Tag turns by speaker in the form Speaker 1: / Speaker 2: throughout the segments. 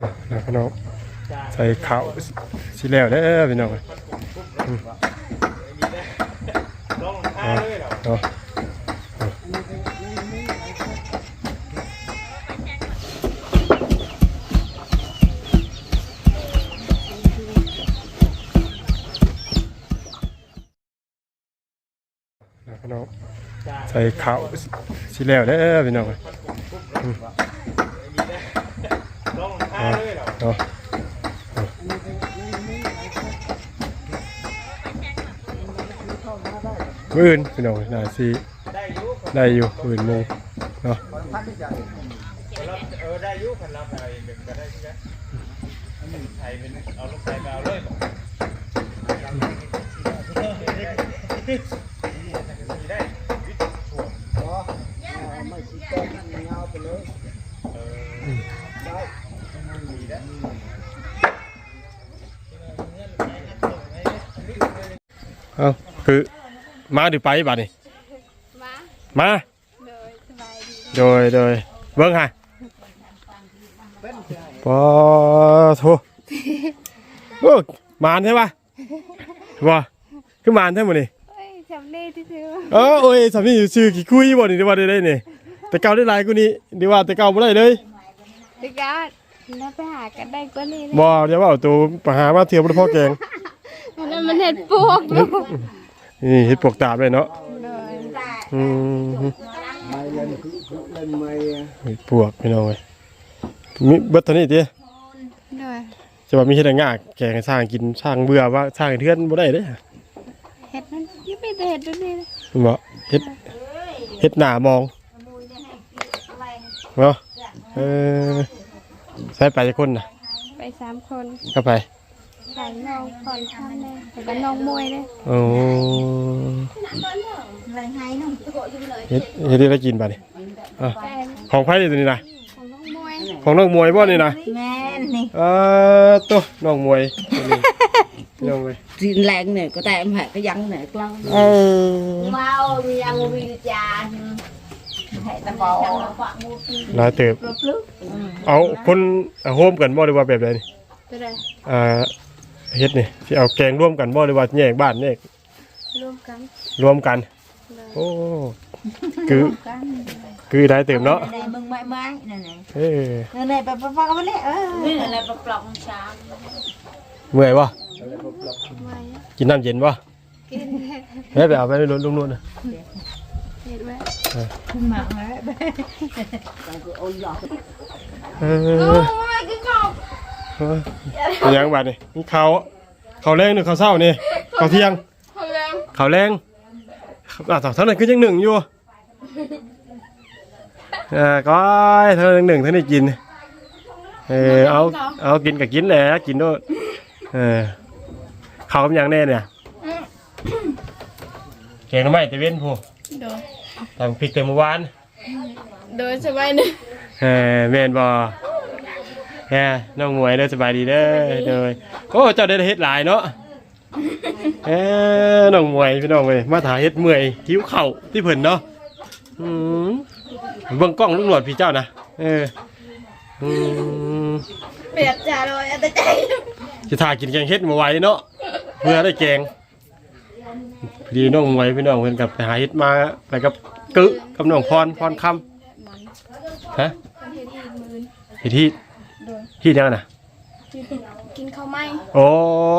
Speaker 1: แล้วพี่น้องใส่ข้าวสิแล้วเด้อพี่น้องพี่น้องใส่ข้าวสิแล้วเด้อพี่น้อง อืมเอาเอามื้ออื่นพี่น้องน่าสิได้อยู่มื้ออื่นโมงเนาะ
Speaker 2: เออได้ยุคันรับอะไรก็ได้ที่นะไทยเป็นเอาลูกไทยไปเอาเลยได้วิทย์ถ่วง
Speaker 1: เอาคือมาดิไปบัดนี้
Speaker 3: มา
Speaker 1: มา
Speaker 3: เลยสบายดี
Speaker 1: โดยโดยเบิ้งฮะปอโทโอ้มานใช่ปะว่าคือมานใช่หมดนี่
Speaker 3: เฮ้ยจำได้ที่ซื้อ
Speaker 1: เออโอ้ยสามีชื่อกี่คุยบ่นี่ดีว่าได้ได้นี่แต่เก่าได้หลายกว่านี้ดีว่าแต่เก่าบ่ได้เลย
Speaker 3: เด็กา น่าไปหากันได้กว่านี้นะ
Speaker 1: บ่เดี๋ยวว่าเอาตัวไปหามาเทียบบ่ได้พ่อแกง
Speaker 3: อันนั้นมันเห็ดปวกอยู่
Speaker 1: นี่เฮ็ดปวกตาบเลยเนาะ
Speaker 3: เลย
Speaker 1: อืมเฮ็ดปวกพี่น้องเว้ยมีเบิดเท่านี้ติ
Speaker 3: เลย
Speaker 1: จะว่ามีเฮ็ดให้งากแกงให้สร้างกินสร้างเบื่อว่าสร้างให้เทือนบ่ได้เด้
Speaker 3: เห็ดมันยังไม่ได้เห็ดด้วยนี่นะ
Speaker 1: บ่เฮ็ดเฮ็ดหน้ามองเนาะเออ ใช้ไปจักคนน่ะ
Speaker 3: ไปสามคน
Speaker 1: ก็ไป
Speaker 3: ใส่น้องผ่อนทำเลยแต่ก็น้องมวยเลย
Speaker 1: โอ้เฮ็ดเฮ็ดได้กินบัดนี้อะ
Speaker 3: แต่
Speaker 1: ของไผนี่ตัวนี้นะ
Speaker 3: ของน้องมวย
Speaker 1: ของน้องมวยบ่นี่นะ
Speaker 4: แม่นี่
Speaker 1: เออตัวน้องมวยตัวนี้น้องมวย
Speaker 4: จีนแรงเนี่ยก็แต่ em hãy cái răng này con
Speaker 1: เออ
Speaker 4: mau đi ăn đi cha hãy ta bỏ
Speaker 1: หลายเติบ
Speaker 4: rớt nước
Speaker 1: เอาคนเอาโฮมกันบ่หรือว่าแบบใดนี่
Speaker 3: ตัวใด
Speaker 1: อ่าเฮ็ดนี่สิเอาแกงร่วมกันบ่หรือว่าแยกบ้านแยก
Speaker 3: รวมกัน
Speaker 1: รวมกัน
Speaker 3: เลย
Speaker 1: โอ้ คือคือได้เติมเนาะ
Speaker 4: này mừng mãi mãi này này
Speaker 1: เอ้ย
Speaker 4: này này bà bà bà cái này ơ này là bà lọc sáng
Speaker 1: เมื่อยป่ะ
Speaker 3: ไม่อะ
Speaker 1: กินน้ำเย็นป่ะ
Speaker 3: กิน
Speaker 1: เฮ้ยไปเอาไปลุงลุงนู่นนะ
Speaker 3: เห็ดไหม
Speaker 4: không mặn đấy còn cứ ôi giọt
Speaker 1: เอ
Speaker 3: โอ้
Speaker 1: อย
Speaker 3: คือเขา
Speaker 1: เออเป็นยังบัดนี่นี่เขาวเขาวแรงหรือเขาวเศร้านี่เขาวเที่ยง
Speaker 3: เขาแรง
Speaker 1: เขาวแรงอะเท่านั้นคือยังหนึ่งอยู่เอ่าก้อยเท่านั้นหนึ่งเท่านี้กิน เออเอาเอากินกับกินแหละกินด้วยเออเขาวเป็นอย่างแน่เนี่ยแกงหน้ำไม้ตะเว้นผู้
Speaker 3: โด ย
Speaker 1: ทำพริกแต่เมื่อวาน
Speaker 3: โดยสบายดี
Speaker 1: เออแม่นบ่แฮน้องหมวยเด้อสบายดีเด้อเด้อโอ้เจ้าได้เฮ็ดหลายเนาะเออน้องหมวยพี่น้องเว้ยมาถ่ายเฮ็ดเมื่อยหิวเข่าวที่เพิ่นเนาะอืมเบิ่งกล้องลุงหนวดพี่เจ้านะเอออืม
Speaker 3: เปียกจ่าเลยแต่ใจ
Speaker 1: สิถ่ายกินแกงเฮ็ดมาไว้เนาะเพื่อได้แกง พอดีน้องหมวยพี่น้องเพิ่นกับไปหาเฮ็ดมาไปกับกึกับน้องพรพรคำฮะ
Speaker 3: เห็ดอีกมือ
Speaker 1: เฮ็ดที่ที่ยังน่ะ
Speaker 3: กินข้าวไหม
Speaker 1: โอ้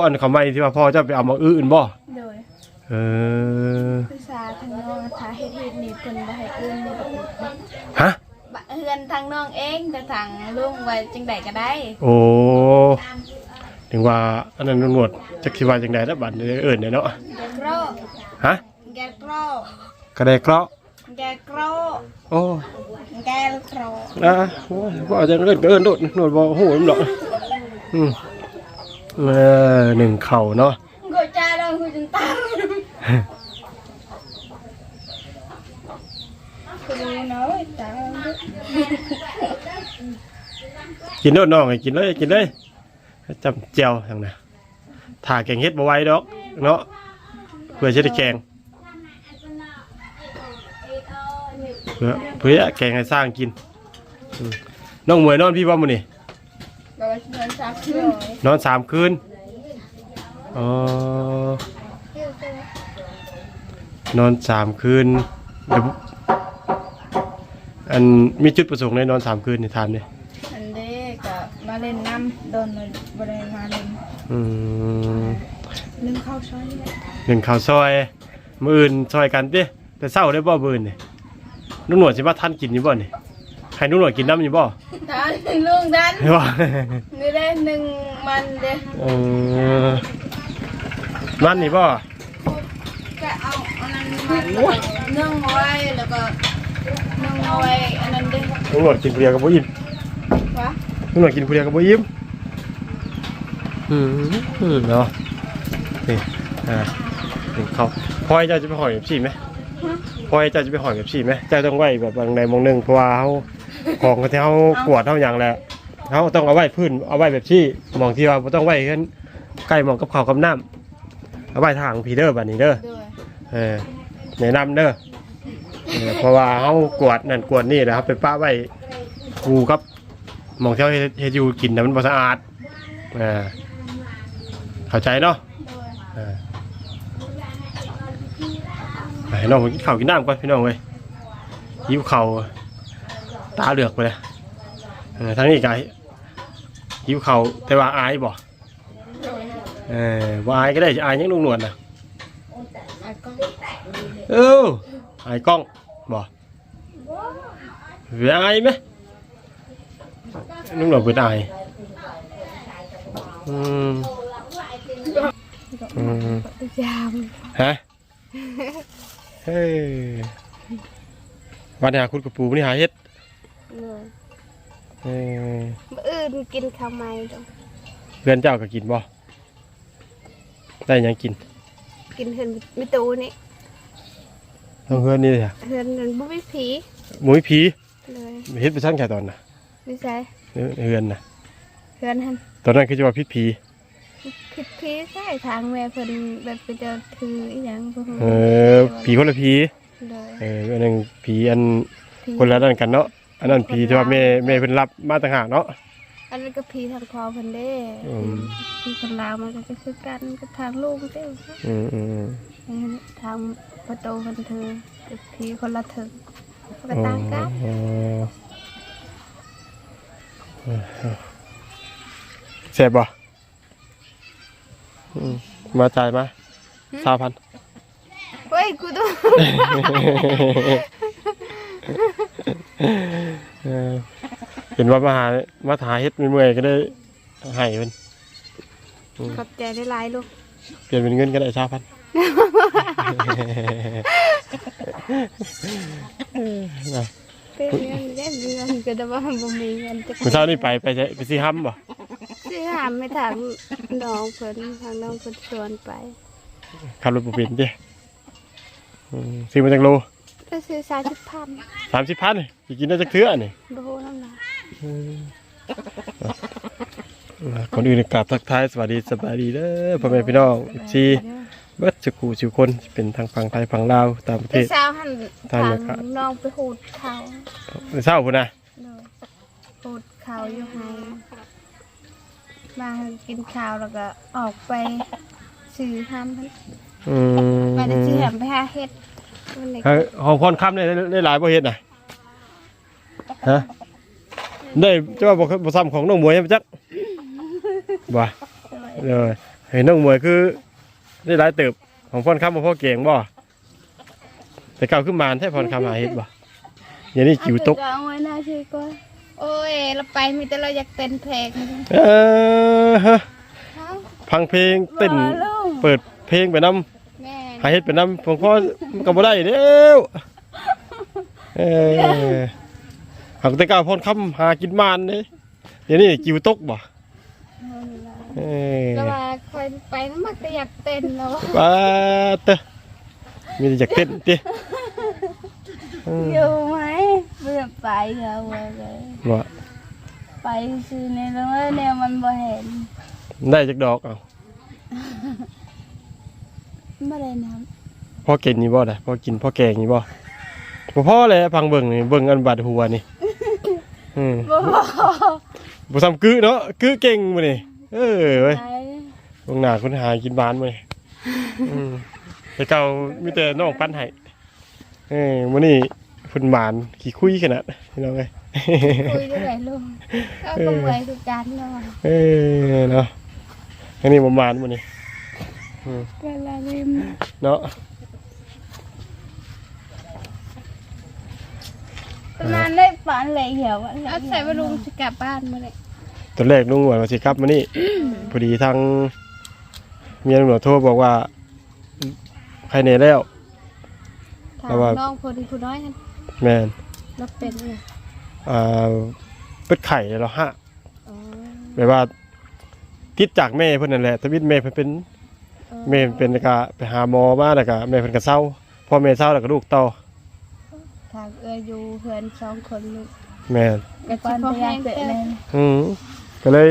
Speaker 1: อันเขาไม่ที่ว่าพ่อเจะไปเอามาอื้ออื่นบ่
Speaker 3: โดย
Speaker 1: เออ
Speaker 3: ภาษาทางน้องถ้าเฮ็ดเฮ็ดนี่เพิ่นบ่ให้อื่นนี่ก็
Speaker 1: ฮะ
Speaker 3: บะเฮือนทางน้องเองแต่ทางลุงไว้จังใดก็ได้
Speaker 1: โอ้ ถึงว่าอันนั้นตำรวจจักสิว่าจังได๋แล้วบัดนี้เอิ้นได้เนาะ
Speaker 3: แกโกร
Speaker 1: ฮะ
Speaker 3: แกโกร
Speaker 1: กระไดเคราะห์
Speaker 3: แกโกร
Speaker 1: โอ้
Speaker 3: แกโกร
Speaker 1: อะโอ้ยบ่เอาจังเอิ้นก็เอิ้นโดดโดดบ่ฮู้นำดอกอืมเออหนึ่งเข่าเนาะ
Speaker 3: กูจ้าดองกูจนตายกูน้อยตา
Speaker 1: กินโดดน้องให้กินเลยกินเลย จำเจียวทางนะถ้าแกงเฮ็ดบ่ไหวดอกเนาะเพื่อสิได้แกงเพื่อเพื่อแกงให้สร้างกินอืมน้องหมวยนอนพี่บ่มื้อนี่
Speaker 3: ก็ว่าสินอนซักเลย
Speaker 1: นอนสามคืนอ๋อนอนสามคืนเดี๋ยวอันมีจุดประสงค์ในนอนสามคืนนี่ถามเนี่ย
Speaker 3: อันเด้ก็ มาเล่นน้ำโดนเลยบ่ได้มาเล่น
Speaker 1: อืม
Speaker 3: นึ่งข้าวช้อยเนี่ย
Speaker 1: หนึ่งข้าวซอยมืออื่นซอยกันดิแต่เศร้าได้บ่มืออื่นนี่นุ่นหนวดสิว่าท่านกินอยู่บ่นี่ให้นุ่นหนวดกินน้ำอยู่บ่
Speaker 3: ทานลุงดัน
Speaker 1: ไม่ว่า
Speaker 3: นี่ได้หนึ่งมันเด้
Speaker 1: เออมันนี่บ่
Speaker 3: ก็เอาอันนั้นมันนึ่งเอาไว้แล้วก็นึ่งเอาไว้อันนั้นเด้
Speaker 1: นุ่นหนวดกินผู้เดียวกับบ่อิ่ม
Speaker 3: วะ
Speaker 1: นุ่นหนวดกินผู้เดียวกับบ่อิ่มอืมเนาะนี่อ่าถึงเขาพลอยเจ้าจะไปหอยกับชีไหมพอยเจ้าจะไปหอยกับชีไหมเจ้าต้องไว้แบบบางใดมองหนึ่งเพราะว่าเขาของที่เขากวดเท่าอย่างแหละเขาต้องเอาไว้พื้นเอาไว้แบบที่มองที่ว่าบ่ต้องไว้กันใกล้มองกับเขาวกับน้ำเอาไว้ทางพีเดอร์บัดนี้เด้อ
Speaker 3: ด้วย
Speaker 1: เออแนะนำเด้อเออเพราะว่าเขากวดนั่นกวดนี่นะครับไปป้าไว้กูกับห มองเที่าเฮดอยูกินน่มันบ่สะอาดเออเข้าใจเนาะไปน้องกินข้าวกินน้ำก่อนพี่น้องเว้ยหิวเข่าตาเหลือกไปเลยทั้งนี้กายหิวเข่าแต่ว่าอายบ่
Speaker 3: ด้ย
Speaker 1: เออว่าอายก็ได้จะอายยังลุงหนวดนะ
Speaker 3: ไอ้ก็
Speaker 1: เอออายกล้องบ่เวียอายไหม ลุงหนวดเป็นอายอืมอืม
Speaker 3: ยาม
Speaker 1: ฮะเฮ้ยวันนี้หาคุณกับปูวันนี้หาเฮ็ด
Speaker 5: เลย
Speaker 1: เอ้ย
Speaker 5: มื้ออื่นกินข้าวไหม้ดอก
Speaker 1: เพื่อนเจ้าก็กินบ่ได้หยังกิน
Speaker 5: กินเฮือนมิตูนี่
Speaker 1: ต้องเพื่อนนี่เลยอะ
Speaker 5: เฮือนนั้นบ่มีผี
Speaker 1: หมุ้ยผี
Speaker 5: เลย
Speaker 1: เฮ็ดไปช่างแค่ตอนน่ะ
Speaker 5: ไม่ใช่
Speaker 1: เออเฮือนน่ะ
Speaker 5: เฮือนหัน
Speaker 1: ตอนนั้นคือจะว่าพิษผี
Speaker 5: ผิดผีใช่ทางแม่เพิ่นแบบไปเจอถืออีหยังบ่ฮู้
Speaker 1: เออผีคนละผี
Speaker 5: เลย
Speaker 1: เอออันหนึงผีอัน
Speaker 5: ผี
Speaker 1: คนละนั่นกันเนาะอันนั้นผีที่ว่าแม่แม่เพิ่นรับมาต่างหากเนาะ
Speaker 5: อันนั้นก็ผีทางพ่อเพิ่นเด้
Speaker 1: อืม
Speaker 5: ผีคนลาวมันก็คือกันกับทางลูกเด้
Speaker 1: อืมอืมอืม
Speaker 5: อันนั้นทางประตูเพิ่นเธอกับผีคนละถึงก็
Speaker 1: อ๋อ
Speaker 5: ต่างกัน
Speaker 1: อ๋อ เสพบ่อืมมาจ่ายมาสามพัน
Speaker 5: เฮ้ยกูต้อง
Speaker 1: เห็นว่ามาหามาหาเฮ็ดเมื่อยก็ได้ให้เพิ่น
Speaker 5: ขอบใจได้หลายลูก
Speaker 1: เปลี่ยนเป็นเงินก็ได้ชาพัน
Speaker 5: เป็นเงินได้เงินก็ได้ว่าบ่มีเงินจะ
Speaker 1: เมื่อเช้านี่ไปไปใช้ไปซื้อห้ำบ่
Speaker 5: ซื้อหามไม่ถามน้องเพิ่นทางน้องเพิ่นชวนไป
Speaker 1: ขับรถบุเป็นเด้อืมซื้อมาจากโล
Speaker 5: ก็ซื้อสามสิบพัน
Speaker 1: สามสิบพันสิกินได้จักเทื่อนี่
Speaker 5: บ่ฮู้น้ำหนัก
Speaker 1: คนอื่นกราบทักทายสวัสดีสบายดีเด้อพ่อแม่พี่น้องซี เบิดจุกูชิวคน เป็นทางฝั่งไทยฝั่งลาวต่างประเท
Speaker 5: แต่
Speaker 1: ศ
Speaker 5: สาวหัน
Speaker 1: ทาง
Speaker 5: ทาง
Speaker 1: ไหนครับ
Speaker 5: น้องไปหูดเขา
Speaker 1: เศร้าพุ่นนะ
Speaker 5: เลยหูดเขาอยู่ให้มากินข้าวแล้วก็ออกไปซื้อหามพัน
Speaker 1: อืม
Speaker 5: มาได้ซื้อหามไปหาเฮ็ดมันไหน
Speaker 1: เฮ้ยของพรคำได้ได้หลายประเทศน่ะฮะได้จะว่าบ่บ่ซ้ำของน้องมวยยังจักบ่เลยเห็นน้องมวยคือ ได้หลายเติบของพรคำบ่พ่อเก่งบ่แต่เก่าขึ้นมาแท้พรคำหาเฮ็ดบ่อย่างนี้จิ๋วตก
Speaker 5: เอาไว้หน้าชื่อก่อนโอ้ยเราไปมีแต่เราอยากเต้นเพลง
Speaker 1: เออฮะฟังเพลงเต้น
Speaker 5: บ่ลูก
Speaker 1: เปิดเพลงไปนำ
Speaker 5: แม่
Speaker 1: หาเฮ็ดไปนำของพ่อมันก็บ่ได้เด้วเออหากแต่เก่าพรคำหากินมานเด้เดี๋ยวนี้จิ๋วตกบ่ เออ
Speaker 5: ก็ว่าคอยไปน้ำมันก็อยากเต้นแล้ว
Speaker 1: ป้าเตะมีแต่อยากเต้นติอืม
Speaker 3: อยู่ไหมเบื่อไปเหรอเว้ยเลย
Speaker 1: บ่
Speaker 3: ไปซื้อในโรงเรียนเนี่ยมันบ่เห็น
Speaker 1: ได้จักดอกเอา
Speaker 3: ไม่ได้น้
Speaker 1: พ่อเก่งนี่บ่ได้พ่อกินพ่อแกงนี่บ่บ่พ่อเลยพังเบิ่งนี่เบิ่งอันบาดหัวนี่อืมำ
Speaker 3: บ่
Speaker 1: บ่ซ้ำกึเนาะกึเก่งมื้อนี่ เออเว้ย
Speaker 5: ไป
Speaker 1: ลงหน้าคนหากินบ้านมื้อนี่อืมแต่เก่ามีแต่น้องปั้นให้เออมื้อนี้เพิ่นหมานขี้คุยขนาดพี่น้องเอ้ย
Speaker 5: คุยได้ไหนลูกก็กำไรทุกจานเนาะ
Speaker 1: เออเนาะอันนี้บ่หมานมื้อนี้
Speaker 5: เวลาลืม
Speaker 1: เนาะ
Speaker 3: ประมาณได้ฝันเลยเหี่ยวอะ
Speaker 5: เอาใส่ว่าลุงจะกลับบ้านมาเลย
Speaker 1: ตอนแรกลุงหนวดว่าสิกลับมานี่พอดีทางเมียลุงหนวดโทรบอกว่าใครเหนแล้ว
Speaker 5: ถา
Speaker 1: แต่
Speaker 5: ม
Speaker 1: ว่า
Speaker 5: น้องคนผู้น้อยกัน
Speaker 1: แม่น
Speaker 5: เราเป็นไง
Speaker 1: อ่าเป็ดไข่แล้วฮะ
Speaker 5: อ๋อ
Speaker 1: แบบว่า ติดจากแม่เพิ่นนั่นแหละทวิตแม่เพิ่นเป็น
Speaker 5: เออ
Speaker 1: แม่เป็นก็ไปหาหมอมาแล้วก็แม่เพิ่นก็เศร้าพอแม่เศร้าแล้วก็ลูกต่อ
Speaker 5: ทางเอออยู่เพื่อนสองคนลูก
Speaker 1: แม่น
Speaker 5: กระ
Speaker 3: ปั
Speaker 5: ชิ
Speaker 3: น
Speaker 5: บ
Speaker 3: พ
Speaker 5: แห้
Speaker 3: ยางเสร็จ
Speaker 5: เต้
Speaker 3: เลย
Speaker 1: อืม ก็เลย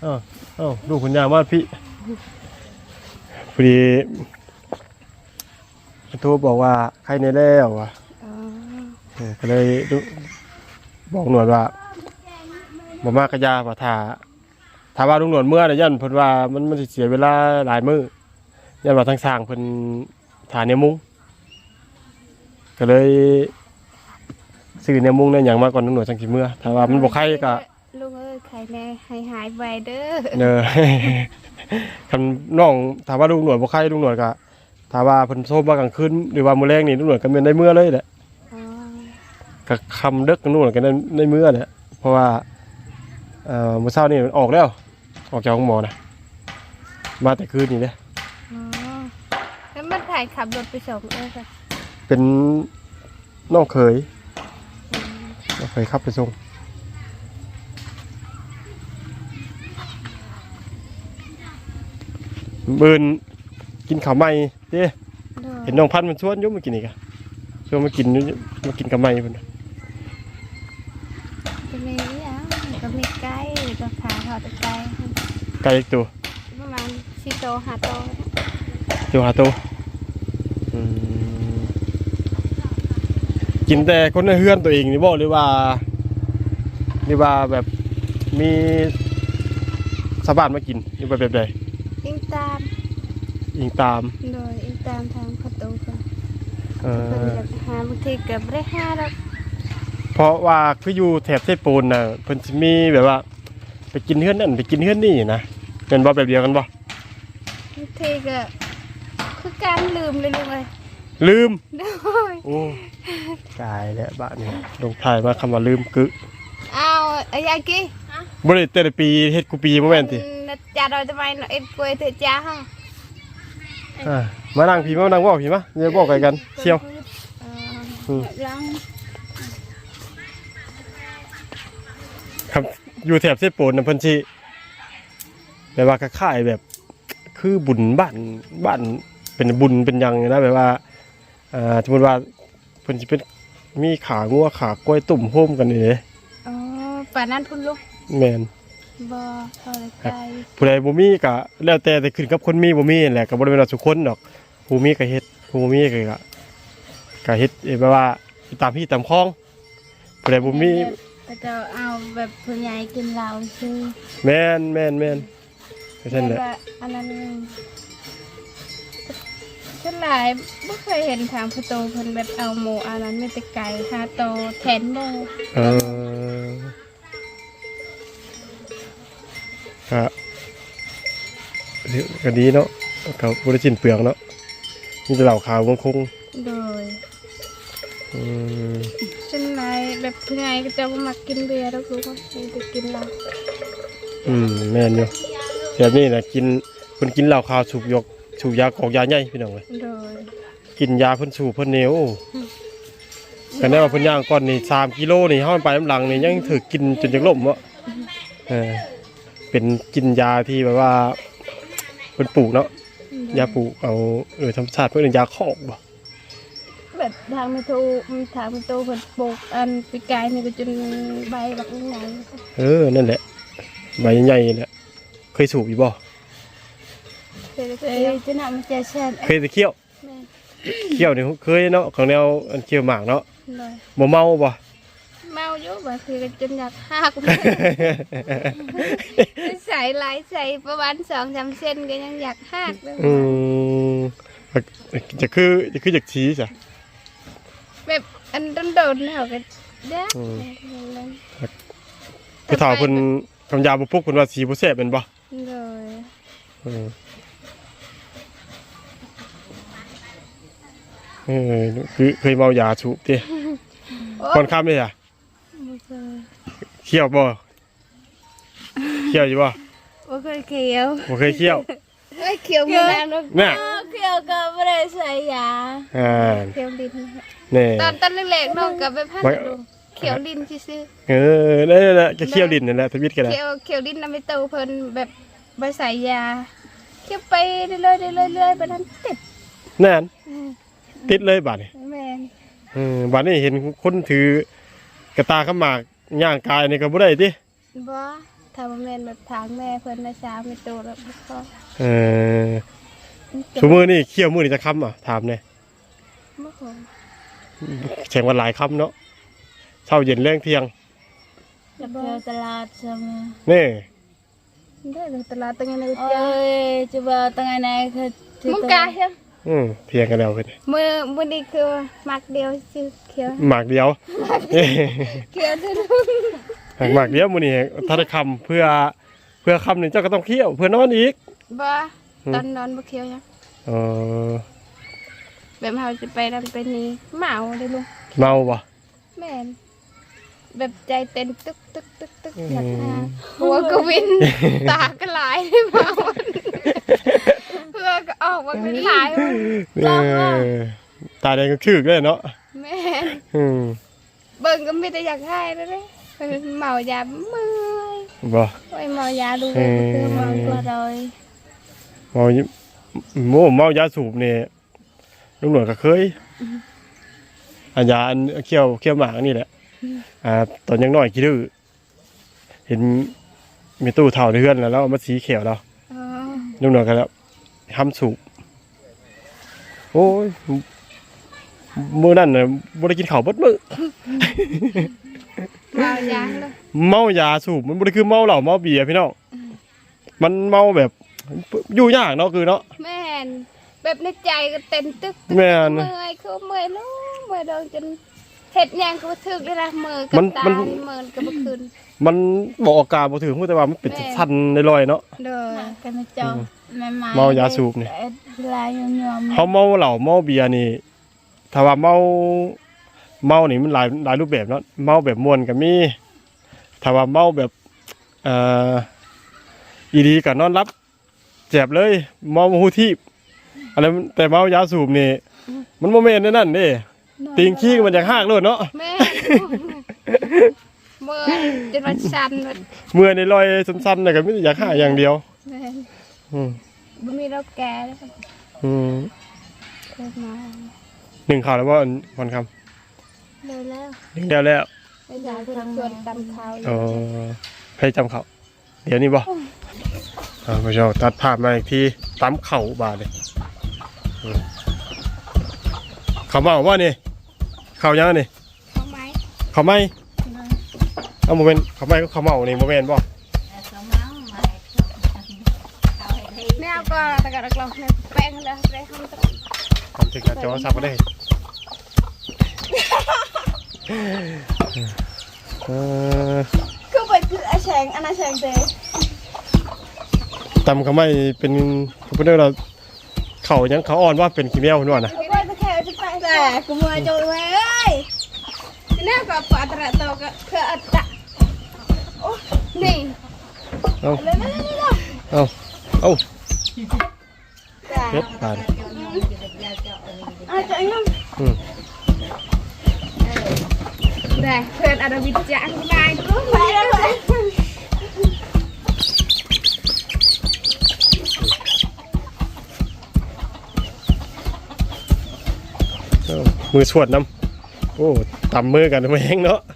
Speaker 1: เอ้าเอ้าลูกคุณยามาพี่พอดีโทรบอกว่าใครในแล้ววะ
Speaker 5: อ๋อ
Speaker 1: เออก็เลยดูบอกหนวดว่าบ่มากกะยาว่าถ้าถ้าว่าลุงหนวดเมื่อน่ะยันเพิ่นว่ามันมันสิเสียเวลาหลายมื้อยันว่าทางสร้างเพิ่นฐานเนี่ยมุงก็เลยซื้อเนี่ยมุงเนี่ยหยังมาก่อนลุงหนวดจังสิเมื่อถ้าว่ามันบ่ใครก็
Speaker 5: ลุงเอ้ย ใครแน่ให้หายไปเด้อ
Speaker 1: เนอคันน้องถามว่าลุงหนวดบ่ใครลุงหนวดก็ถ้าว่าเพิ่นโทรมากลางคืนหรือว่ามื้อแรงนี่ลุงหนวดก็แม่นได้เมื่อเลยแหละ
Speaker 5: อ๋อ
Speaker 1: ก็คำเด็กนู่นกันในเมื่อเนี่ยเพราะว่าเอ่อเมื่อเช้านี่มันออกแล้ว ออกจากห้องหมอนะมาแต่คืนนี่เลย
Speaker 5: อ๋อแล้วมันถ่ายขับรถไปส่งเออค่ะ
Speaker 1: เป็นน้องเคยน้องเคยขับไปส่ง เบินกินข้าวไหม้เด้
Speaker 5: เด้อ
Speaker 1: เห็นน้องพันธุ์มันชวนอยุ่มากินอีกอะชวนมากินอยู่มากินข้าวไหม้เพิ่นน่ะ
Speaker 5: จะมีอะก็มีไก่ก็ขาทอดไก่
Speaker 1: ไก่อีกตัว
Speaker 5: ประมาณสี่โตห้าโต
Speaker 1: ตัวหาตัวอืมกินแต่คนในเฮือนตัวเองนี่บ่หรือว่าหรือว่าแบบมีชาวบ้านมากินหรือว่าแบบใด
Speaker 5: อิงตาม
Speaker 1: อิงตาม
Speaker 5: โดยอิงตามทางประตูค่ะ
Speaker 1: เอ่
Speaker 5: เพิ่น
Speaker 1: อ
Speaker 5: อยากหาบางทีเกือบได้ห้าแล้ว
Speaker 1: เพราะว่าคืออยู่แถบเทพปูนน่ะเพิ่นสิมีแบบว่า ไปกินเฮือนนั่นไปกินเฮือนนี่นะเป็นบ่แบบเดียวกันบ่
Speaker 5: บางทีก็คือการลืมเลยลุงเลย
Speaker 1: ลืม
Speaker 5: โดย
Speaker 1: โอ้ตายแล้วบ้านนี้ลงท้ายมาคำว่าลืมกึ
Speaker 5: เอาไอ้ยากี้
Speaker 1: บ่ได้แต่ละปีเฮ็ดกูปีบ่แม่นติ
Speaker 5: นัดจ่าเราจะไปเอ็ดป่วยเถอะจ้าฮะ
Speaker 1: อ่ามานั่งพี่มานั่งเว้าพี่มาอย่าบอกไกลกันเชียว
Speaker 5: เออ
Speaker 1: อืม
Speaker 3: ลัง
Speaker 1: ครับอยู่แถบเส้นโปนนะเพิ่นสิแบบว่าคล้ายๆแบบ คือบุญบ้านบ้านเป็นบุญเป็นหยังนะแบบว่าอ่าสมมติว่าเพิ่นสิเป็นมีขางัวขากล้วยตุ่มโฮมกันนี่เด้
Speaker 5: อ๋อป่านนั้นคุณลูก
Speaker 1: แม่น
Speaker 5: บอพอเลยใจ
Speaker 1: ผู้ใดบ่มีก็แล้วแต่แต่ขึ้นกับคนมีบ่มีนั่นแหละก็บ่ได้เป็นว่าทุกคนดอกผู้มีก็เฮ็ดผู้บ่มีก็ก็ก็เฮ็ดเอ้ยแบบว่าตามพี่ตามคลองผู้ใดบ่มี
Speaker 5: แต่จะเอาแบบผู้ใหญ่กินเหล้าคือ
Speaker 1: แม่นแม่นแม่นก็ซั่นแหละ
Speaker 5: แบบว่าอันนั้นฉันหลายไม่เคยเห็นทางประตูเพิ่นแบบเอาหมูอันนั้นไม่แต่ไก่ฮาโตแทนหมู
Speaker 1: เออ ก็เดี๋ยวก็ดีเนาะเขาบริจินเปลืองเนาะมีแต่เหล่าขาวคงคง
Speaker 5: โดย
Speaker 1: อืม
Speaker 5: ฉันหลายแบบผู้ใหญ่ก็จะบ่มักกินเบียร์แล้วลูกมีแต่กินเหล้า
Speaker 1: อืมแม่นอยู่แบบนี้นะกินคนกินเหล้าขาวสูบยกสูบยากอกยาใหญ่พี่น้องเลย
Speaker 5: โดย
Speaker 1: กินยาเพิ่นสูบเพิ่นเหนียวกันได้ว่าเพิ่นย่างก่อนนี่สามกิโลนี่ห้าไปน้ำหลังนี่ยังถือกินจนจะล่มวะเออ เป็นกินยาที่แบบว่าเพิ่นปลูกเนาะยาปลูกเอาเออธรรมชาติเพื่อนยาคอกบ่
Speaker 5: แบบทางไม่ถูกทางไม่ถูกเพิ่นปลูกอันปีกายนี่ก็จนใบแบบนี้ไง
Speaker 1: เออนั่นแหละใบใหญ่ๆแหละเคยสูบอยู่บ่
Speaker 5: เคยเอ้ยจะนำมาเจอเช่น
Speaker 1: เคยไปเคี่ยว
Speaker 5: แม่
Speaker 1: เคี่ยวนี่เคยเนาะของแนวอันเคี่ยวหมากเนาะ
Speaker 5: เลย
Speaker 1: บ่เมาบ่
Speaker 5: เมา อยู่บางทีก็จนอยากหักใส่หลายใส่ประมาณสองสามเส้นก็ยังอยากหักเลย
Speaker 1: อืมจะคือจะคือจากชี้จ้ะ
Speaker 5: แบบอันโดนๆเขาก็เด้อ
Speaker 1: อืม
Speaker 5: เลย
Speaker 1: คือถามเพิ่นคำยาบ่พุกเพิ่นว่าสีบ่แซ่บเป็นบ่
Speaker 5: เลย
Speaker 1: อืมเออคือเคยเมายาสูบติ
Speaker 5: โอ้
Speaker 1: คนข้ามเลยอะ
Speaker 5: บ่ เคย
Speaker 1: เคี่ยวบ่เคี่ยวอยู่บ่
Speaker 5: บ่เคยเคี้ยว
Speaker 1: บ่เคยเคี่ยว
Speaker 5: เอ้ยเคี้ยวไม่นานหรอก
Speaker 1: น่ะ
Speaker 5: เคี้ยวก็ไม่ได้ใส่ยา
Speaker 1: อ่า
Speaker 5: เคี้ยวลิ้น
Speaker 1: นี่
Speaker 5: ตอนตอนแรกๆน้องกับไปพัน
Speaker 1: ไว้
Speaker 5: ดูเคี้ยวลิ้นซื่อ
Speaker 1: เออนั่นแหละจะเคี่ยวดินนั่นแหละทวิตกัน
Speaker 5: ๆ
Speaker 1: นะ
Speaker 5: เคี้ยวเคี้ยวลิ้นน้ำไม่โตเพิ่นแบบไปใส่ยาเคี้ยวไปเรื่อยๆเรื่อยๆเรื่อยๆไปนั้นติด
Speaker 1: นั่นติดเลยบาดนี่
Speaker 5: แม่น
Speaker 1: เออบาดนี้เห็นคนถือ กระตาข้ามหมากย่างกายนี่ก็บ่ได้ติ
Speaker 5: บ่ถ้าบ่แม่นแบบทางแม่เพิ่นนะสาวไม่โตแล้วบ่พอ
Speaker 1: เออสมมือนี่เคี่ยวมือนี่จะคำอะถามเนี่ย
Speaker 5: บ่พอ
Speaker 1: แข่งวันหลายคำเนาะเช้าเย็นแรงเที่ยง
Speaker 4: จะไปตลาดใช่ไหม
Speaker 1: นี่
Speaker 5: ได้เลยตลาดตรงนี้
Speaker 4: เอ้
Speaker 5: เจ้าย
Speaker 4: จะไปตั้งไงไหนคือ
Speaker 5: มึงกาเฮ็ด
Speaker 1: อืมเที่ยงกันแล้วเพิ่น
Speaker 5: มือมือนี่คือมักเดียวชื่อเขียว
Speaker 1: หมากเดียว
Speaker 5: เขียวซื่อ
Speaker 1: หมากเดียวมื้อนี้ถ้าได้คำเพื่อเพื่อคำนี่เจ้าก็ต้องเคี่ยวเพื่อนอนอีก
Speaker 5: บ่ตอนนอนบ่เขียวยัง
Speaker 1: เออ
Speaker 5: แบบเฮาจะไปนั่นไปนี่เมาเลยลุง
Speaker 1: เมาบ่
Speaker 5: แม่นแบบใจเต้นตึกตึกตึกตึก
Speaker 1: อืม
Speaker 5: อยากหาหัวก็วินตาก็หลายเมาเพื่ อก็ออกมาเป็นหลาย
Speaker 1: เออตาแดงก็คึกเลยเนาะ
Speaker 5: แม่น
Speaker 1: อืม
Speaker 5: เบิ่งก็มีแต่อยากให้เลยเด้เพิ่นเมายาเมื่อย
Speaker 1: บ่
Speaker 5: โอ้ยเมายาดู
Speaker 1: เออ
Speaker 5: คือเมา
Speaker 4: ก็
Speaker 5: ก็
Speaker 4: โดย
Speaker 1: เมายิโมเมายาสูบนี่ลุงหนวดก็เคยอันยาอันเคี่ยวเคี่ยวหมากนี่แหละอ่าตอนยังน้อยกี่ดื้อเห็นมีตู้เท่าในเฮือนแล้วแล้วเอามาสีเขียวแล้ว
Speaker 5: อ๋อ
Speaker 1: ลุงหนวดก็แล้วห้ามสูบ โอ้ยมื้อนั้นน่ะบ่ได้กินข้าวเบิดมื้อ
Speaker 5: เมายาเลย
Speaker 1: เมายาสูบมันบ่ได้คือเมาเหล้าเมาเบียร์พี่น้องมันเมาแบบอยู่ยากเนาะคือเนาะ
Speaker 5: แม่นแบบในใจก็เต้นตึกตึก
Speaker 1: แม่น
Speaker 5: เมื่อยคือเมื่อยลูกเมื่อยโดนจนเฮ็ดหยังก็บ่ถึกเลยนะมือกั
Speaker 1: มั
Speaker 5: บ
Speaker 1: น
Speaker 5: ตา
Speaker 1: มัน
Speaker 5: นี่มือก็บ่คืน
Speaker 1: มันบอกอาการบ่ถึงพูดแต่ว่ามันเป็น
Speaker 5: แม่
Speaker 1: สั่นลอยๆเนาะ
Speaker 5: เด้อ
Speaker 4: กันไม่จองไม่มา
Speaker 1: เมายาสูบนี่
Speaker 4: ลายยอมยอม
Speaker 1: เขาเมาเหล้าเมาเบียร์นี่ถ้าว่าเมาเมานี่มันหลายหลายรูปแบบเนาะเมาแบบม่วนก็มีถ้าว่าเมาแบบเอ่ออีดีก็นอนรับเจ็บเลยเมาหูทีบอะไรมันแต่เมายาสูบนี่มันโมเมนต์นั่นเด้ติงขี้มันอยากหากเลยเนาะ
Speaker 5: แม่ เมื่อยจนว่าสั่นหมด
Speaker 1: เมื่อในลอยสั้นๆน่ะก็มีแต่อยากหากอย่างเดียว
Speaker 5: แม่น
Speaker 1: อืม
Speaker 5: บ่มีเราแก่แล้ว
Speaker 1: อืม
Speaker 5: เกิดมา
Speaker 1: หนึ่งข่าวแล้วว่าวันค
Speaker 5: เลยแล้วำ
Speaker 1: หนึ่งเดียวแล้ว
Speaker 5: ไปหาเพิ่นชวนตำข้าวอยู่
Speaker 1: เออให้จำเขาเดี๋ยวนี้บ่อ่าพระเจ้าตัดภาพมาอีกทีตั้มเข่าบาดเลยอืมเขามาว่านี่เขายังนี่
Speaker 5: เอาไหม
Speaker 1: เขาไม่ เอาโมเมนต์เขาไม่ก็เขาเมานี่โมเมนต์บ่
Speaker 5: แม่ก็ตะกัดกลองเนี่ยแป้งแล้วได้ทำตะ
Speaker 1: ทำถึงกับจอสับก็ได้
Speaker 5: คือไปคืออาแฉงอันอาแฉงเต
Speaker 1: ตำเขาไม่เป็นเขาเป็นเรื่องเราเขายังเขาอ่อนว่าเป็นขี้แมวคนว่านะ
Speaker 5: ไม่ได้จะแค่จะแต่กูมือโจยเว้ยนี่ก็ปาตระโตก็คืออัตตะ นี่
Speaker 1: เอา
Speaker 5: เลยเลยเลยเลย
Speaker 1: เอาเอา
Speaker 5: แต่
Speaker 1: เฮ็ดบาด
Speaker 5: อาจจะยัง
Speaker 1: อืม
Speaker 5: แต่เพื่อนอาราบิจังได้รู้ไหมเลย
Speaker 1: เ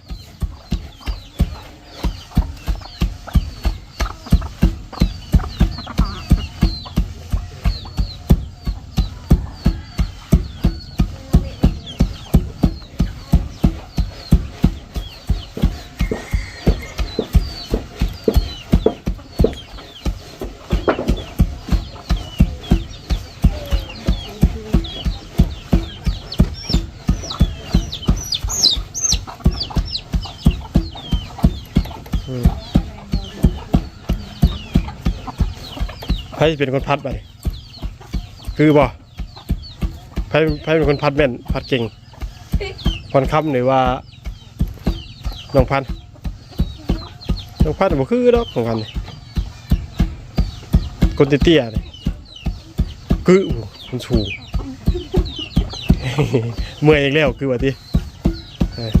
Speaker 1: อามือสวดน้ำโอ้ตำมือกันมาแห้งเป็นคนพัดไปคือบ่ไผไผเป็นคนพัดแม่นพัดเก่งพรคำหรือว่าน้องพันน้องพันธุ์บ่คือดอกของพันคนเตี้ยๆนี่คือโอ้โหมันสูงเมื่อยอีกแล้วคือว่าติเออ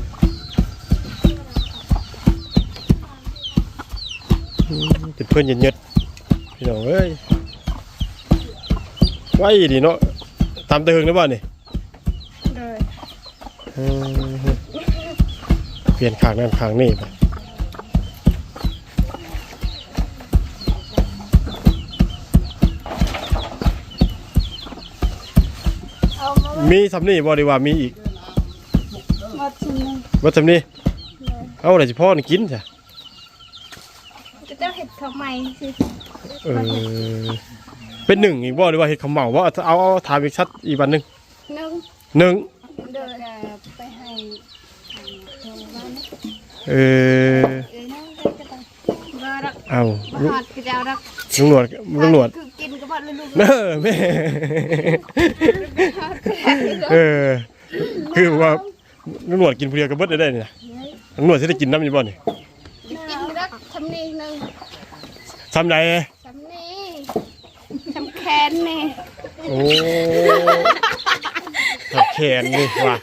Speaker 1: อืมเป็นเพื่อนเย็นๆพี่น้องเอ้ย ไว้ดีเนาะตามเตะหึงได้บ่นี่
Speaker 5: เลย
Speaker 1: เออเปลี่ยนขางนั่นขางนี่ไป
Speaker 5: เอามา
Speaker 1: มีสำนี่บ่ดีว่ามีอีก
Speaker 5: มาชิมหนึ่ง
Speaker 1: ว่าสำนี่เอาอะไรสิพ่อนี่กินจ้ะ
Speaker 5: จะเจ้าเห็ดข้าวใหม่สิ
Speaker 1: เออ เป็นหนึ่งอีกบ่ดีว่าเฮ็ดขาวเหมาว่าเอาเอาถามอีกชัดอีกวันหนึง
Speaker 5: หนึ่ง
Speaker 1: หนึ่ง
Speaker 5: เดินไปให้ชาวบ้าน
Speaker 1: เออ
Speaker 5: เอ้ยนั่งกันก็ได้มารัก
Speaker 1: เอา
Speaker 5: มา
Speaker 1: ลุ
Speaker 5: หอดกระเจ้ารัก
Speaker 1: ลุงหนวดลุงหนวด
Speaker 5: คือกินกับบ้านลูก
Speaker 1: เนอแม่เออคือว่าลุงหนวดกินผู้เดียวก็เบิดได้ได้เนี่ยลุงหนวดสิได้กินน้ำอยู่บ่นี่
Speaker 5: กินรักทำนี่หนึ่ง
Speaker 1: ทำไร
Speaker 5: ทำนี่ทำแข นนี่
Speaker 1: โอ้ทำแขนนี่ว่ะ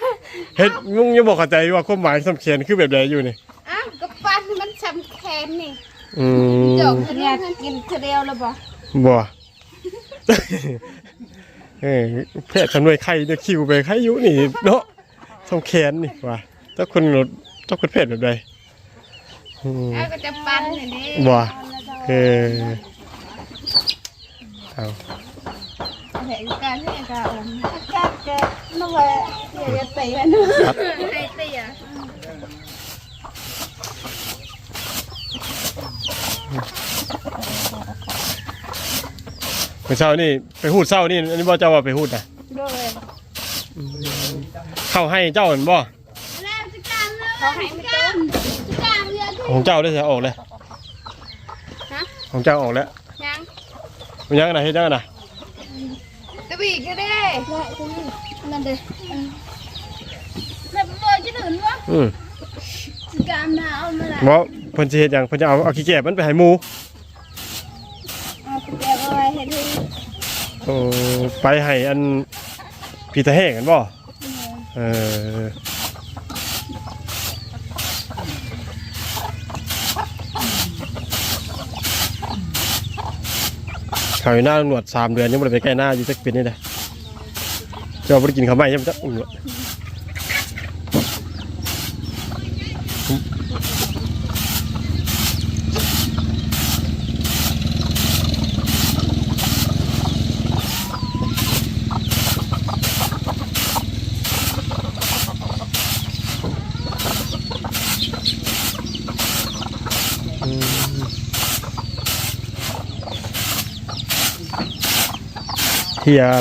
Speaker 1: เฮ็ดมึงยังบอกเข้าใจว่าความหมายทำแขนคือแบบใดอยู่นี่
Speaker 5: อ้าวก็ปั้นมันทำแขนนี่
Speaker 1: อืม
Speaker 5: จบเนี่ยกินเทเดียวแล้วบ่
Speaker 1: บ่เออแพทย์ทำหน่วยไข่เด้อคิวไปไข่อยู่นี่เนาะทำแขนนี่ว่ะถ้าคนรถถ้าคนแพทย์แบบใดอืม
Speaker 5: แล้วก็จะปั้นนี่ดิ
Speaker 1: บ่เออ เอา
Speaker 5: เหตุการณ์ที่การอมกัดแกนั่นแหละอย่าเตะนะเตะเตะ
Speaker 1: เมื่อเช้านี่ไปหูดเช้านี่อันนี้บ่เจ้าว่าไปหูดนะ
Speaker 5: ด้วย
Speaker 1: เข้าให้เจ้าเห็นบ่
Speaker 5: เขาให้ไม่ต้นจะการเยอะ
Speaker 1: ของเจ้าได้เสียออกเลยของเจ้าออกแล้ว
Speaker 5: ยัง
Speaker 1: มันยังไงเฮ็ดยังไงนะ
Speaker 5: ตะบีก็ได้ได้นั่นเด้แล้วบอยจะถึงวะ
Speaker 1: อืม
Speaker 5: จะการมาเอามาละ
Speaker 1: บ่เพิ่นสิเฮ็ดหยังเพิ่นจะเอาเอาขี้แกบมันไปให้หมู
Speaker 5: เอาคุณแกก็ไว้เห็นที่
Speaker 1: โอ้ไปให้อันพี่ตาแห้งกันบ่เออ เขาอยู่หน้าหนวดสามเดือนยังไม่ได้ไปใกล้หน้าอยู่สักปีนี่เลยเจ้าไม่ได้กินข้าวไหม้ยังไหมจ๊ะอุ้ยเฮีย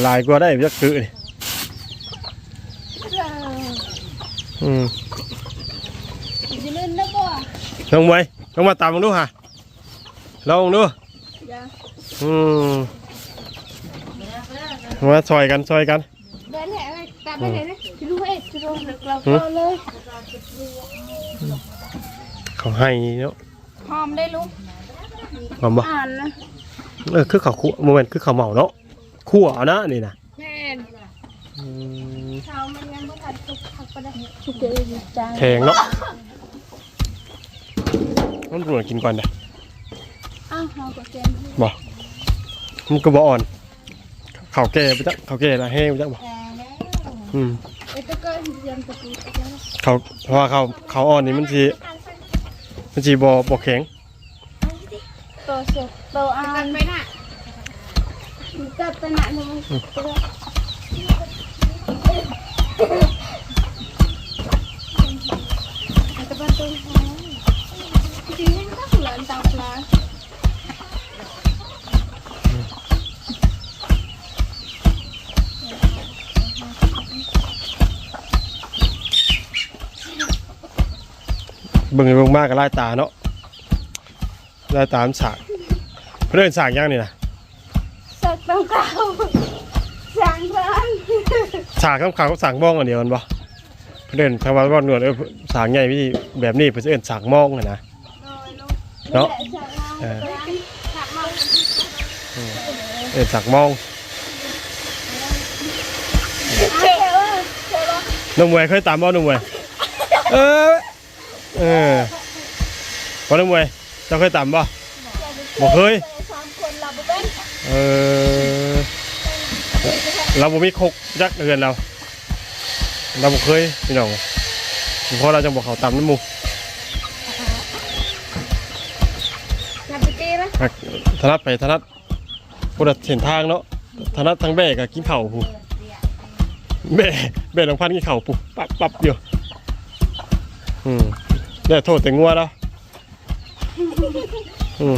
Speaker 1: ลายกว่าได้จักคือนี่อืม
Speaker 5: จะเล่นนะบ่
Speaker 1: ลองไว้ลองมาตามมึงดูฮะลองดู
Speaker 5: อย่า
Speaker 1: อืมมาซอยกันซอยกัน
Speaker 5: เดินแหละตามไปเลยนะจะรู้เอ๊ะจะรู้เราก็เลย
Speaker 1: เขาให้เนาะ
Speaker 5: หอมได้ลูก
Speaker 1: หอมบ่
Speaker 5: อ่านนะ
Speaker 1: เออคือเขาคั่วโมเมนต์คือเขาเหมาเนาะ คั่วเอานะนี่นะ
Speaker 5: แม่น
Speaker 1: อืม
Speaker 5: เช้ามันยังไม่ทันตุกทักก็ได้ที่เจอดีจัง
Speaker 1: แพงเนาะมันตรวจกินก่อนเด้อ
Speaker 5: อ้าวเฮาก็เจน
Speaker 1: บ่มันก็บ่อ่อนเขาแก่ไปจักเขาแก่ละแห้งไปจักบ่
Speaker 5: แต่แล้ว
Speaker 3: Ừ.
Speaker 1: อืม
Speaker 5: ไอ้ตะก็เรียนตะปูตะแล้ว
Speaker 1: เขาเพราะว่าเขาเขาอ่อนนี่มันสิมันสิบ่บ่แข็ง
Speaker 5: โตเสร็จโตอ่านไปน่ะ ก็ตนะนึงตัวตะปันตัวจริงๆก็หลานตาปลา
Speaker 1: เบิ่งเบิ่งมากกับลายตาเนาะลายตามสากเพื่อนสากย่างนี่นะ
Speaker 5: ต้องเก่าสั่งร้าน
Speaker 1: ฉากข้ามขาวกับสางมองอันเดียวกันบ่เพิ่นเดินทางวัดก่อนหนวดเออสางใหญ่พี่แบบนี้เพิ่นสิเอิ้นสางมองอะนะเนาะ เออเอิ้นสางมอง
Speaker 5: เชื่อว่า
Speaker 1: น้องมวยเคยตามบ่น้องมวยเออเออบ่น้องมวยเจ้าเคยตามบ่บ่เคย
Speaker 5: สามคนเราไป เป็น
Speaker 1: เออเราบ่มีคกจักเดือนเรา เราบ่เคยพี่น้องเพราะเราจังบ่เข้าตามน้ำหมู่
Speaker 5: นับไปตีนะ
Speaker 1: หักถนัดไปถนัดพุทธเส้นทางเนาะถนัดทางแบกก็กินข้าวผู้แบ่แบ่ลงพันกินข้าวผู้ปับปับอยู่อืมเนี่ยโทษแต่งัวแล้วอืม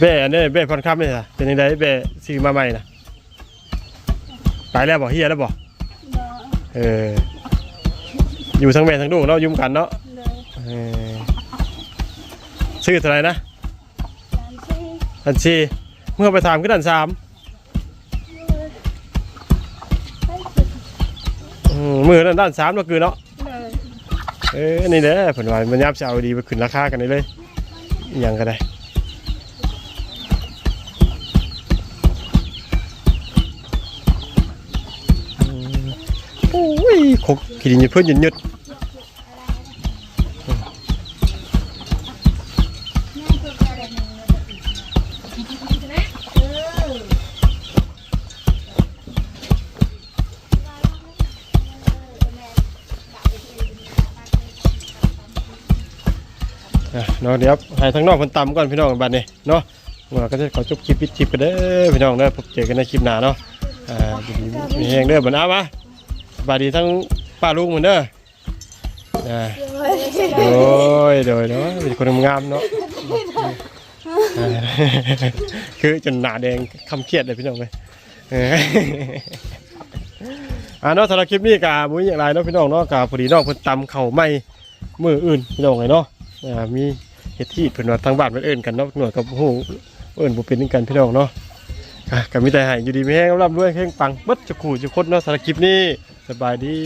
Speaker 1: แบ่อันนี้แบ่พรคับนี่ล่ะเป็นยังไงแบ่ซื้อมาใหม่น่ะไปแล้วบ่เฮียแล้วบ่เอออยู่ทั้งแม่ทั้งลูกเนาะอยุ่มกันเนาะ
Speaker 5: เลย
Speaker 1: เออชื่ออะไรนะ
Speaker 5: สามสี่
Speaker 1: อันชีเมื่อไปถามขึ้นอันสามอืมมือนั่นด้านสามก็คือเนาะ
Speaker 5: เลย
Speaker 1: เออนี่เด้อผลว่ามันยับจะเอาดีไปขึ้นราคากันได้เลยอหย่างก็ได้อืมโอ้ยขกขีดินอยู่เพื่อนยุดหยุดเนาะเดี๋ยวให้ทั้งนอกมันต่ำก่อนพี่น้องบัดนี้เนาะเราก็จะขอจบคลิปปิดคลิปกันเด้อพี่น้องเด้อพบเจอกันในคลิปหน้าเนาะอ่ามีแหงเด้อบัดน้ามา สบายดีทั้งป้าลุงเหมือนเด้ออ่าโอ้ยโดยเนาะเป็นคนงามเนาะอ่าคือจนหน้าแดงคำเครียดเลยพี่น้องเลยเอออ่าเนาะสำหรับคลิปนี้กับมุ้ยอย่างไรเนาะพี่น้องเนาะกับพอดีน้องเพิ่นตำเข่าวไม่มืออื่นพี่น้องเลยเนาะอ่ามีเฮ็ดที่เพิ่นว่าทางบ้านเพิ่นเอิ้นกันเนาะหน่วยกับหูเอิ้นบ่เป็นนกันพี่น้องเนาะอะก็มีแต่ให้อยู่ดีมีแห้งร่ำรวยแห้งปังเบิดจะขู่จะคดเนาะสำหรับคลิปนี้ สบายดี